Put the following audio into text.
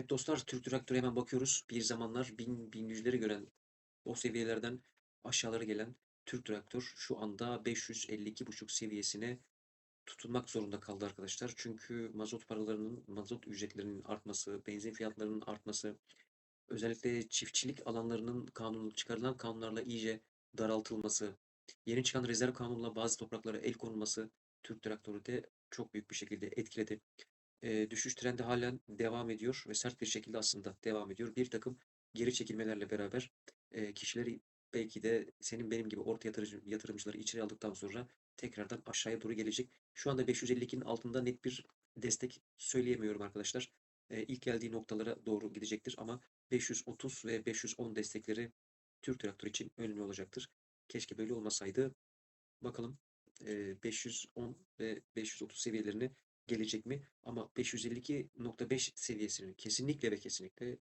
Evet dostlar Türk Traktör'e hemen bakıyoruz. Bir zamanlar 1000 1100'leri gören o seviyelerden aşağılara gelen Türk Traktör şu anda 552,5 seviyesine tutunmak zorunda kaldı arkadaşlar. Çünkü mazot paralarının, mazot ücretlerinin artması, benzin fiyatlarının artması, özellikle çiftçilik alanlarının kanunu çıkarılan kanunlarla iyice daraltılması, yeni çıkan rezerv kanunla bazı topraklara el konulması Türk Traktörü de çok büyük bir şekilde etkiledi. Eee, düşüş trendi halen devam ediyor ve sert bir şekilde aslında devam ediyor. Bir takım geri çekilmelerle beraber eee, kişileri belki de senin benim gibi orta yatırıcı, yatırımcıları içeri aldıktan sonra tekrardan aşağıya doğru gelecek. Şu anda 552'nin altında net bir destek söyleyemiyorum arkadaşlar. Eee, ilk geldiği noktalara doğru gidecektir ama 530 ve 510 destekleri Türk Traktör için önemli olacaktır. Keşke böyle olmasaydı. Bakalım eee, 510 ve 530 seviyelerini gelecek mi? Ama 552.5 seviyesini kesinlikle ve kesinlikle